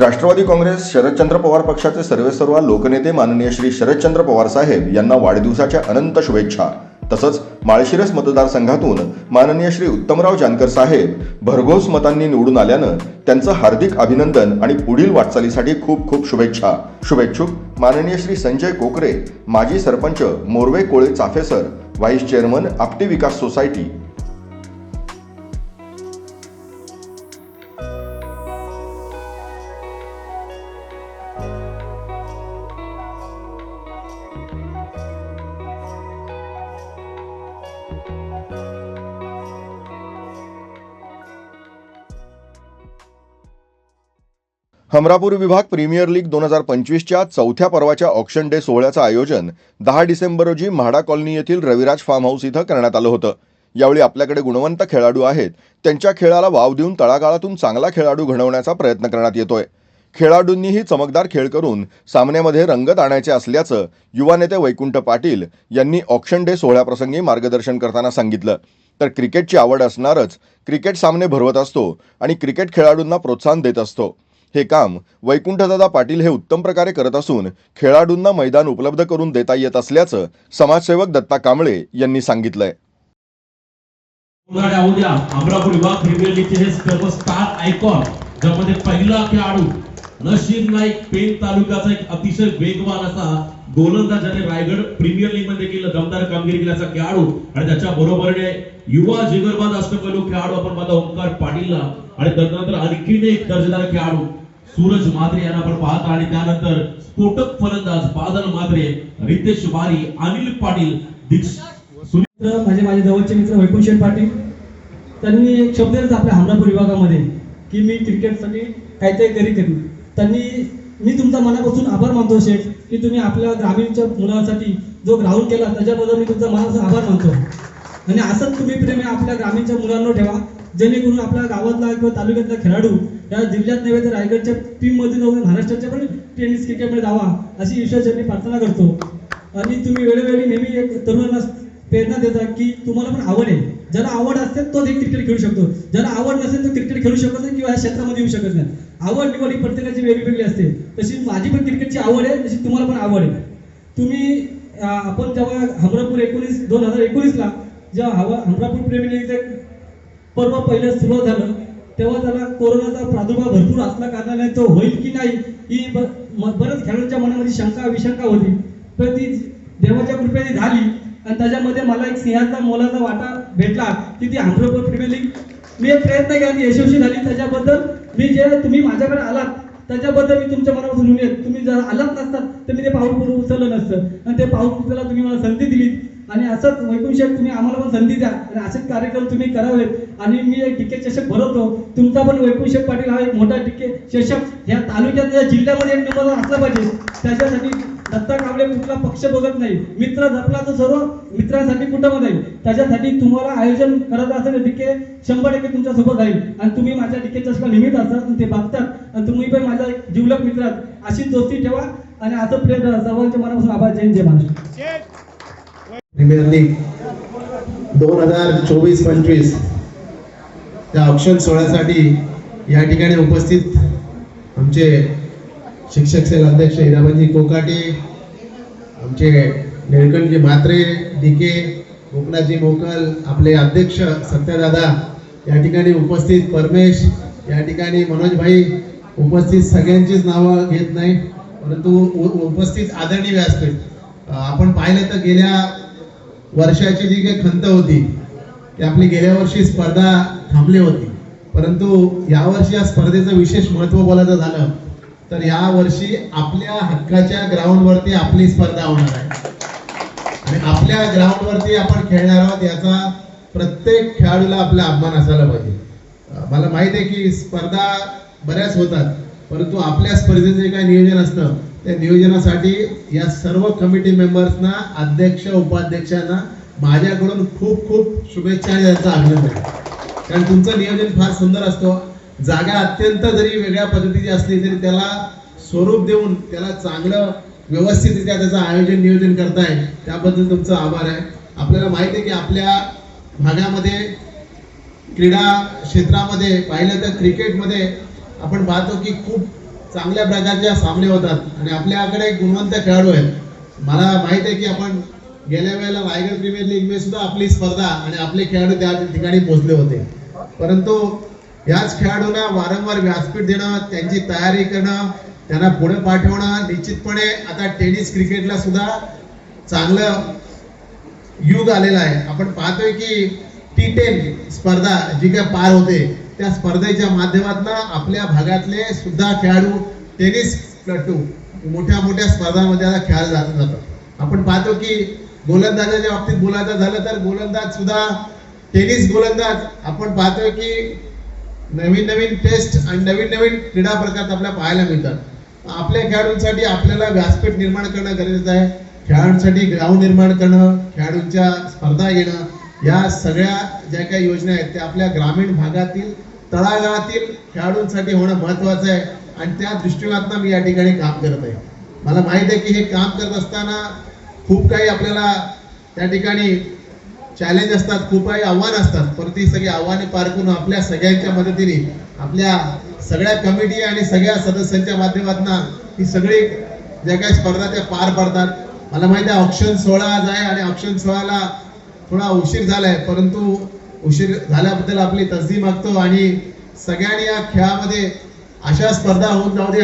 राष्ट्रवादी काँग्रेस शरदचंद्र पवार पक्षाचे सर्वेसर्वा लोकनेते माननीय श्री शरदचंद्र पवार साहेब यांना वाढदिवसाच्या अनंत शुभेच्छा. तसंच माळशिरस मतदारसंघातून माननीय श्री उत्तमराव जानकर साहेब भरघोस मतांनी निवडून आल्यानं त्यांचं हार्दिक अभिनंदन आणि पुढील वाटचालीसाठी खूप खूप शुभेच्छा. शुभेच्छुक माननीय श्री संजय कोकरे माजी sarpanch Morve Kole Chafesar vice chairman Apti Vikas society Hamrapur विभाग प्रीमियर लीग दोन हजार पंचवीसच्या चौथ्या पर्वाच्या ऑक्शन डे सोहळ्याचं आयोजन दहा डिसेंबर रोजी म्हाडा कॉलनी येथील रविराज फार्म हाऊस इथं करण्यात आलं होतं. यावेळी आपल्याकडे गुणवंत खेळाडू आहेत. त्यांच्या खेळाला वाव देऊन तळागाळातून चांगला खेळाडू घडवण्याचा प्रयत्न करण्यात येतोय. खेळाडूंनीही चमकदार खेळ करून सामन्यामध्ये रंगत आणायचे असल्याचं युवा नेते वैकुंठ पाटील यांनी ऑक्शन डे सोहळ्याप्रसंगी मार्गदर्शन करताना सांगितलं. तर क्रिकेटची आवड असणारच क्रिकेट सामने भरवत असतो आणि क्रिकेट खेळाडूंना प्रोत्साहन देत असतो. हे काम वैकुंठदादा पाटील हे उत्तम प्रकारे करत असून खेळाडूंना मैदान उपलब्ध करून देता येत असल्याचं समाजसेवक दत्ता कांबळे यांनी सांगितलंय. अमरापूर विभाग प्रीमियर लीगचे हे सर्व स्टार आयकॉन ज्यामध्ये पहिला खेळाडू नशीर नाईक पेन तालुक्याचा एक अतिशय वेगवान असा गोलंदाज ज्याने रायगड प्रीमियर लीगमध्ये केलं दमदार कामगिरी केल्याचा खेळाडू आणि त्याच्या बरोबरीने युवा जिगरबाज अष्टपैलू खेळाडू आपण माझा ओंकार पाटीलला. आणि त्यानंतर आणखीन एक दर्जेदार खेळाडू सूरज मात्रे यांना आपण पाहता आणि त्यानंतर स्फोटक फलंदाज बादल मात्रे रितेश वारी अनिल पाटील माझे माझे जवळचे मित्र वैकुंठ पाटील त्यांनी एक शब्द दिला आपल्या हमरापूर विभागामध्ये की मी क्रिकेटसाठी काहीतरी करी करी त्यांनी मी तुमचा मनापासून आभार मानतो शेठ की तुम्ही आपल्या ग्रामीणच्या मुलांसाठी जो ग्राउंड केला त्याच्याबद्दल मी तुमचा मनापासून आभार मानतो. आणि असंच तुम्ही प्रेम आपल्या ग्रामीणच्या मुलांना ठेवा जेणेकरून आपल्या गावातला किंवा तालुक्यातला खेळाडू या जिल्ह्यात नव्हे तर रायगडच्या टीममध्ये जाऊन महाराष्ट्राच्या पण टेनिस क्रिकेटमध्ये जावा अशी ईश्वरचरणी प्रार्थना करतो. आणि तुम्ही वेळोवेळी नेहमी एक तरुणांना प्रेरणा देता की तुम्हाला पण आवड आहे. ज्याला आवड असते तोच एक क्रिकेट खेळू शकतो. ज्याला आवड नसेल तो क्रिकेट खेळू शकत नाही किंवा या क्षेत्रामध्ये येऊ शकत नाही. आवड निवड ही प्रत्येकाची वेगवेगळी असते. तशी माझी पण क्रिकेटची आवड आहे तशी तुम्हाला पण आवड आहे. तुम्ही आपण जेव्हा हमरापूर एकोणीस दोन हजार एकोणीसला जेव्हा हवा हमरापूर प्रेमी पर्व पहिलं सुरुवात झालं तेव्हा त्याला कोरोनाचा प्रादुर्भाव भरपूर असल्या कारणाने तो होईल की नाही ही बरंच म- खेळाडूंच्या मनामध्ये शंका विशंका होती. तर ती देवाच्या कृपेने झाली आणि त्याच्यामध्ये मला एक सिंहाचा मोलाचा वाटा भेटला. की ती आंध्रपूर प्रीमियर लीग मी एक प्रयत्न केला ती यशस्वी झाली. त्याच्याबद्दल मी जे तुम्ही माझ्याकडे आलात त्याच्याबद्दल मी तुमच्या मनापासून तुम्ही जर आलात नसतात तर मी ते पाऊल पुढे उचललं नसतं. आणि ते पाऊल उचलायला तुम्ही मला संधी दिली आणि असंच वैकुंठ शेठ तुम्ही आम्हाला पण संधी द्या. आणि असेच कार्यक्रम तुम्ही करावेत. आणि मी एक टिकेट चषक भरवतो. तुमचा पण वैकुंठ शेठ पाटील हा एक मोठा टिकेट चषक या तालुक्यात या जिल्ह्यामध्ये एक नंबर असला पाहिजे. त्याच्यासाठी दत्ता कांबळे कुठला पक्ष बघत नाही. मित्र जपला तर सर्व मित्रांसाठी कुटुंब जाईल त्याच्यासाठी तुम्हाला आयोजन करत असेल डिके शंभर टक्के तुमच्यासोबत राहील. आणि तुम्ही माझ्या डिके चषका निमित्त असतात ते बघतात. आणि तुम्ही पण माझ्या जिवलक मित्रात अशी दोस्ती ठेवा. आणि असं प्रेम सर्वांच्या मनापासून आभार. जय जय महाराष्ट्र. प्रीमियर लीग दोन हजार चोवीस पंचवीस त्या ऑप्शन सोहळ्यासाठी या ठिकाणी उपस्थित आमचे शिक्षक सेल अध्यक्ष हिराबाजी कोकाटे आमचे निळकंठजी म्हात्रे डीके कोकणाजी मोकल आपले अध्यक्ष सत्यदादा या ठिकाणी उपस्थित परमेश या ठिकाणी मनोजभाई उपस्थित सगळ्यांचीच नावं घेत नाही परंतु उपस्थित आदरणीय व्यासपीठ. आपण पाहिलं तर गेल्या वर्षाची जी काही खंत होती ती आपली गेल्या वर्षी स्पर्धा थांबली होती. परंतु यावर्षी या स्पर्धेचं विशेष महत्त्व बोलायचं झालं तर या वर्षी आपल्या हक्काच्या ग्राउंडवरती आपली स्पर्धा होणार आहे. आणि आपल्या ग्राउंडवरती आपण खेळणार आहोत याचा प्रत्येक खेळाडूला आपला अभिमान असायला पाहिजे. मला माहीत आहे की स्पर्धा बऱ्याच होतात परंतु आपल्या स्पर्धेचं जे काही नियोजन असतं त्या नियोजनासाठी या सर्व कमिटी मेंबर्सना अध्यक्ष उपाध्यक्षांना माझ्याकडून खूप खूप शुभेच्छा आणि त्यांचं अभिनंदन. कारण तुमचं नियोजन फार सुंदर असतो. जागा अत्यंत जरी वेगळ्या पद्धतीची असली तरी त्याला स्वरूप देऊन त्याला चांगलं व्यवस्थितरित्या त्याचं आयोजन नियोजन करताय त्याबद्दल तुमचा आभार आहे. आपल्याला माहिती आहे की आपल्या भागामध्ये क्रीडा क्षेत्रामध्ये पाहिलं तर क्रिकेटमध्ये आपण पाहतो की खूप चांगल्या प्रकारच्या सामने होतात. आणि आपल्याकडे गुणवंत खेळाडू आहेत मला माहीत आहे की आपण गेल्या वेळेला रायगड प्रीमियर लीगमध्ये सुद्धा आपली स्पर्धा आणि आपले खेळाडू त्या ठिकाणी पोहोचले होते. परंतु याच खेळाडूंना वारंवार व्यासपीठ देणं त्यांची तयारी करणं त्यांना पुढे पाठवणं निश्चितपणे आता टेनिस क्रिकेटला सुद्धा चांगलं युग आलेला आहे. आपण पाहतोय की टी टेन स्पर्धा जी काय पार होते त्या स्पर्धेच्या माध्यमातून आपल्या भागातले सुद्धा खेळाडू टेनिस प्लटू मोठ्या मोठ्या स्पर्धांमध्ये आता खेळायला जात जातात. आपण पाहतो की गोलंदाजाच्या बाबतीत बोलायचं झालं तर गोलंदाज सुद्धा टेनिस गोलंदाज. आपण पाहतोय की नवीन नवीन टेस्ट आणि नवीन नवीन क्रीडा प्रकार आपल्याला पाहायला मिळतात. आपल्या खेळाडूंसाठी आपल्याला व्यासपीठ निर्माण करणं गरजेचं आहे. खेळाडूंसाठी ग्राउंड निर्माण करणं खेळाडूंच्या स्पर्धा घेणं या सगळ्या ज्या काही योजना आहेत त्या आपल्या ग्रामीण भागातील तळागाळातील खेळाडूंसाठी होणं महत्वाचं आहे. आणि त्या दृष्टिकोनातनं मी या ठिकाणी काम करत आहे. मला माहीत आहे की हे काम करत असताना खूप काही आपल्याला त्या ठिकाणी चॅलेंज असतात खूप काही आव्हान असतात. पण ही सगळी आव्हाने पार करून आपल्या सगळ्यांच्या मदतीने आपल्या सगळ्या कमिटी आणि सगळ्या सदस्यांच्या माध्यमातून ही सगळी ज्या काही स्पर्धा त्या पार पडतात. मला माहिती आहे ऑप्शन सोहळा आज आहे आणि ऑप्शन सोहळ्याला थोडा उशीर झालाय परंतु उशीर झाल्याबद्दल आपली तसदी मागतो आणि सगळ्यांनी या खेळामध्ये अशा स्पर्धा होऊन जाऊ दे.